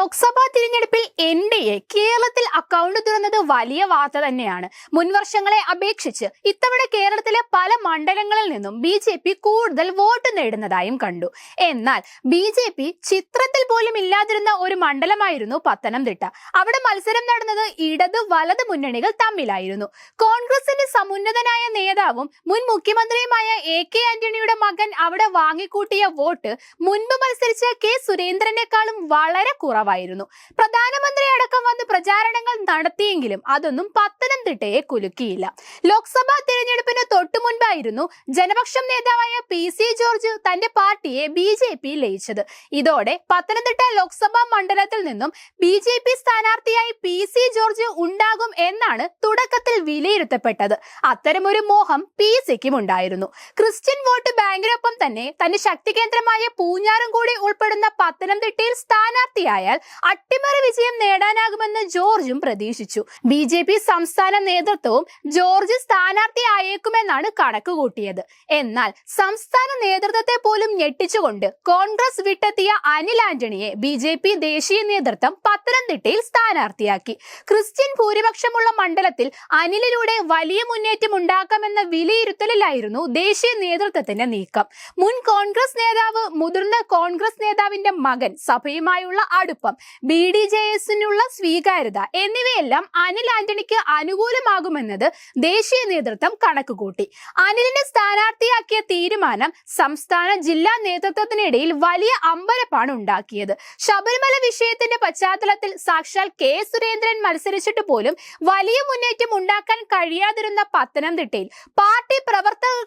ലോക്സഭാ തിരഞ്ഞെടുപ്പിൽ N D A കേരളത്തിൽ account തുറന്നത് വലിയ വാർത്ത തന്നെയാണ്. മുൻവർഷങ്ങളെ അപേക്ഷിച്ച് ഇത്തവണ കേരളത്തിലെ പല മണ്ഡലങ്ങളിൽ നിന്നും ബി ജെ പി കൂടുതൽ വോട്ട് നേടുന്നതായും കണ്ടു. എന്നാൽ ബി ജെ പി ചിത്രത്തിൽ പോലും ഇല്ലാതിരുന്ന ഒരു മണ്ഡലമായിരുന്നു പത്തനംതിട്ട. അവിടെ മത്സരം നടന്നത് ഇടത് വലത് മുന്നണികൾ തമ്മിലായിരുന്നു. കോൺഗ്രസിന്റെ സമുന്നതനായ നേതാവും മുൻ മുഖ്യമന്ത്രിയുമായ എ കെ ആന്റണിയുടെ മകൻ അവിടെ വാങ്ങിക്കൂട്ടിയ വോട്ട് മുൻപ് മത്സരിച്ച കെ സുരേന്ദ്രനേക്കാളും വളരെ കുറവായിരുന്നു പ്രധാനമന്ത്രി അടക്കം വന്ന് പ്രചാരണങ്ങൾ നടത്തിയെങ്കിലും അതൊന്നും പത്തനംതിട്ടയെ കുലുക്കിയില്ല. ലോക്സഭാ തിരഞ്ഞെടുപ്പിന് തൊട്ടു മുൻപായിരുന്നു ജനപക്ഷം നേതാവായ പി സി ജോർജ് തന്റെ പാർട്ടിയെ ബി ജെ പി ലയിച്ചത്. ഇതോടെ പത്തനംതിട്ട ലോക്സഭാ മണ്ഡലത്തിൽ നിന്നും ബി ജെ പി സ്ഥാനാർത്ഥിയായി പി സി ജോർജ് ഉണ്ടാകും എന്നാണ് തുടക്കത്തിൽ വിലയിരുത്തപ്പെട്ടത്. അത്തരമൊരു മോഹം പി സിക്കും ഉണ്ടായിരുന്നു. ക്രിസ്ത്യൻ വോട്ട് ബാങ്കിനൊപ്പം തന്നെ തന്റെ ശക്തി കേന്ദ്രമായ പൂഞ്ഞാറും കൂടി ഉൾപ്പെടുന്ന പത്തനംതിട്ടയിൽ സ്ഥാനാർത്ഥിയായാൽ അട്ടിമറി വിജയം നേടാനാകുമെന്ന് ജോർജും പ്രതീക്ഷിച്ചു. ബി ജെ പി സംസ്ഥാന നേതൃത്വവും ജോർജ് സ്ഥാനാർത്ഥിയായേക്കുമെന്നാണ് കണക്ക് കൂട്ടിയത്. എന്നാൽ സംസ്ഥാന നേതൃത്വത്തെ പോലും ഞെട്ടിച്ചുകൊണ്ട് കോൺഗ്രസ് വിട്ടെത്തിയ അനിൽ ആന്റണിയെ ബി ജെ പി ദേശീയ നേതൃത്വം പത്തനംതിട്ടയിൽ സ്ഥാനാർത്ഥിയാക്കി. ക്രിസ്ത്യൻ ഭൂരിപക്ഷമുള്ള മണ്ഡലത്തിൽ അനിലിലൂടെ വലിയ മുന്നേറ്റം ഉണ്ടാക്കാമെന്ന വിലയിരുത്തലിലായിരുന്നു ദേശീയ നേതൃത്വത്തിന്റെ നീക്കം. മുൻ കോൺഗ്രസ് നേതാവ് മുതിർന്ന കോൺഗ്രസ് നേതാവിന്റെ മകൻ സഭയുമായുള്ള അടുപ്പം ബി ഡി ജെ എസിനുള്ള സ്വീകാര്യത എന്നിവയെല്ലാം അനിൽ ആന്റണിക്ക് അനുകൂലമാകുമെന്നത് ദേശീയ നേതൃത്വം കണക്കുകൂട്ടി. അനിലിനെ സ്ഥാനാർത്ഥിയാക്കിയ തീരുമാനം സംസ്ഥാന ജില്ലാ നേതൃത്വത്തിനിടയിൽ വലിയ അമ്പരപ്പാണ് ഉണ്ടാക്കിയത്. ശബരിമല വിഷയത്തിന്റെ പശ്ചാത്തലത്തിൽ സാക്ഷാൽ കെ സുരേന്ദ്രൻ മത്സരിച്ചിട്ട് പോലും വലിയ മുന്നേറ്റം ഉണ്ടാക്കാൻ കഴിയാതിരുന്ന പത്തനംതിട്ടയിൽ പാർട്ടി പ്രവർത്തകർക്ക് പോലും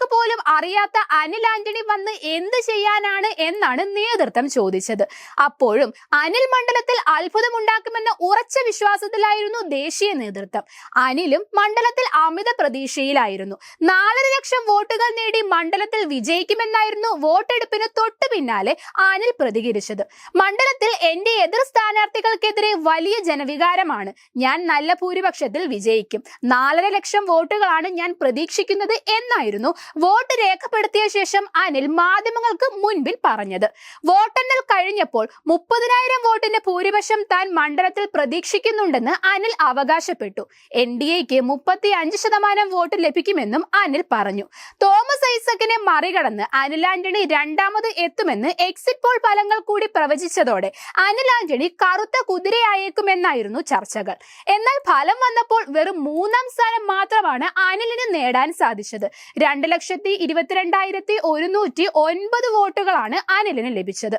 അറിയാത്ത അനിൽ ആന്റണി വന്ന് എന്ത് ചെയ്യാനാണ് എന്നാണ് നേതൃത്വം ചോദിച്ചത്. അപ്പോഴും അനിൽ മണ്ഡലത്തിൽ അത്ഭുതമുണ്ടാക്കുമെന്ന ഉറച്ച വിശ്വാസത്തിലായിരുന്നു ദേശീയ നേതൃത്വം. അനിലും മണ്ഡലത്തിൽ അമിത പ്രതീക്ഷയിലായിരുന്നു. നാലര ലക്ഷം വോട്ടുകൾ നേടി മണ്ഡലത്തിൽ വിജയിക്കുമെന്നായിരുന്നു വോട്ടെടുപ്പിന് തൊട്ടു പിന്നാലെ അനിൽ പ്രതികരിച്ചത്. മണ്ഡലത്തിൽ എന്റെ എതിർ സ്ഥാനാർത്ഥികൾക്കെതിരെ വലിയ ജനവികാരമാണ്. ഞാൻ നല്ല ഭൂരിപക്ഷത്തിൽ വിജയിക്കും. നാലര ലക്ഷം വോട്ടുകളാണ് ഞാൻ പ്രതീക്ഷിക്കുന്നത് എന്നായിരുന്നു വോട്ട് രേഖപ്പെടുത്തിയ ശേഷം അനിൽ മാധ്യമങ്ങൾക്ക് മുൻപിൽ പറഞ്ഞത്. വോട്ടെണ്ണൽ കഴിഞ്ഞപ്പോൾ മുപ്പതിനായിരം വോട്ടിന്റെ ഭൂരിപക്ഷം താൻ മണ്ഡലത്തിൽ പ്രതീക്ഷിക്കുന്നുണ്ടെന്ന് അനിൽ അവകാശപ്പെട്ടു. എൻ ഡി എക്ക് മുപ്പത്തി അഞ്ച് ശതമാനം വോട്ട് ലഭിക്കുമെന്നും അനിൽ പറഞ്ഞു. തോമസ് ഐസക്കിനെ മറികടന്ന് അനിൽ ആന്റണി രണ്ടാമത് എത്തുമെന്ന് എക്സിറ്റ് പോൾ ഫലങ്ങൾ കൂടി പ്രവചിച്ചതോടെ അനിൽ ആന്റണി കറുത്ത കുതിരയായേക്കുമെന്നായിരുന്നു ചർച്ചകൾ. എന്നാൽ ഫലം വന്നപ്പോൾ വെറും മൂന്നാം സ്ഥാനം മാത്രമാണ് അനിലിന് നേടാൻ സാധിച്ചത്. രണ്ട് ലക്ഷത്തി ഇരുപത്തിരണ്ടായിരത്തി ഒരുന്നൂറ്റി ഒൻപത് വോട്ടുകളാണ് അനിലിന് ലഭിച്ചത്.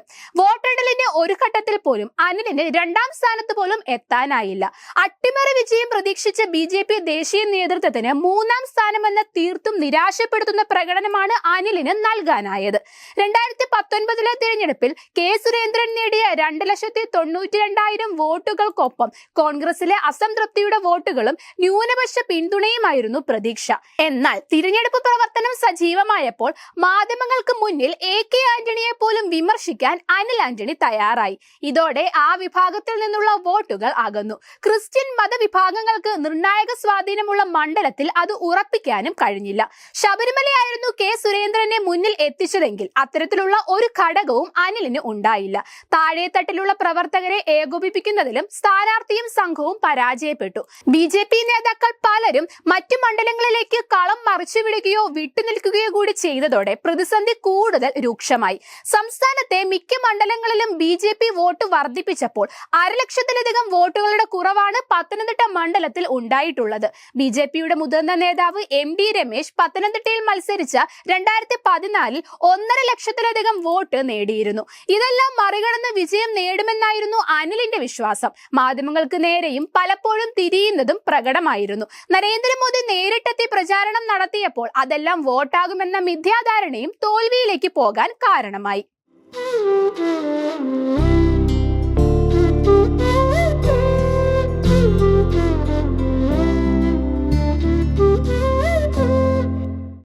വോട്ടെണ്ണലിന്റെ ഒരു ഘട്ടത്തിൽ പോലും അനിലിന് രണ്ടാം സ്ഥാനത്ത് പോലും എത്താനായില്ല. അട്ടിമറി വിജയം പ്രതീക്ഷിച്ച ബി ജെ പി ദേശീയ നേതൃത്വത്തിന് മൂന്നാം സ്ഥാനമെന്ന തീർത്തും നിരാശപ്പെടുത്തുന്ന പ്രകടനമാണ് അനിലിന് നൽകാനായത്. രണ്ടായിരത്തി പത്തൊൻപതിലെ തിരഞ്ഞെടുപ്പിൽ കെ സുരേന്ദ്രൻ നേടിയ രണ്ട് ലക്ഷത്തി തൊണ്ണൂറ്റി രണ്ടായിരം വോട്ടുകൾക്കൊപ്പം കോൺഗ്രസിലെ അസംതൃപ്തിയുടെ വോട്ടുകളും ന്യൂനപക്ഷ പിന്തുണയുമായിരുന്നു പ്രതീക്ഷ. എന്നാൽ തിരഞ്ഞെടുപ്പ് പ്രവർത്തനം സജീവമായപ്പോൾ മാധ്യമങ്ങൾക്ക് മുന്നിൽ എ കെ ആന്റണിയെ പോലും വിമർശിക്കാൻ അനിൽ ആന്റണി തയ്യാറായി. ഇതോടെ ആ വിഭാഗത്തിൽ നിന്നുള്ള വോട്ടുകൾ അകന്നു. ക്രിസ്ത്യൻ മതവിഭാഗങ്ങൾക്ക് നിർണായക സ്വാധീനമുള്ള മണ്ഡലത്തിൽ അത് ഉറപ്പിക്കാനും കഴിഞ്ഞില്ല. ശബരിമലയായിരുന്നു കെ. സുരേന്ദ്രനെ മുന്നിൽ എത്തിച്ചതെങ്കിൽ അത്തരത്തിലുള്ള ഒരു ഘടകവും അനിലിന് ഉണ്ടായില്ല. താഴെത്തട്ടിലുള്ള പ്രവർത്തകരെ ഏകോപിപ്പിക്കുന്നതിലും സ്ഥാനാർത്ഥിയും സംഘവും പരാജയപ്പെട്ടു. ബി ജെ പി നേതാക്കൾ പലരും മറ്റു മണ്ഡലങ്ങളിലേക്ക് കളം മറിച്ചുവിടുകയോ വിട്ടുനിൽക്കുകയോ കൂടി ചെയ്തതോടെ പ്രതിസന്ധി കൂടുതൽ രൂക്ഷമായി. സംസ്ഥാനത്തെ മിക്ക മണ്ഡലങ്ങളിലും ബി ജെ പി വോട്ട് വർദ്ധിപ്പിച്ചപ്പോൾ അരലക്ഷത്തിലധികം വോട്ടുകളുടെ കുറവാണ് പത്തനംതിട്ട മണ്ഡലത്തിൽ ഉണ്ടായിട്ടുള്ളത്. ബി ജെ പിയുടെ മുതിർന്ന നേതാവ് എം ഡി രമേശ് പത്തനംതിട്ടയിൽ മത്സരിച്ച രണ്ടായിരത്തി പതിനാലിൽ ഒന്നര ലക്ഷത്തിലധികം വോട്ട് നേടിയിരുന്നു. ഇതെല്ലാം മറികടന്ന് വിജയം നേടുമെന്നായിരുന്നു അനിലിന്റെ വിശ്വാസം. മാധ്യമങ്ങൾക്ക് നേരെയും പലപ്പോഴും തിരിയുന്നതും പ്രകടമായിരുന്നു. നരേന്ദ്രമോദി നേരിട്ടെത്തി പ്രചാരണം നടത്തിയപ്പോൾ അതെല്ലാം വോട്ടാകുമെന്ന മിഥ്യാധാരണയും തോൽവിയിലേക്ക് പോകാൻ കാരണമായി. Müzik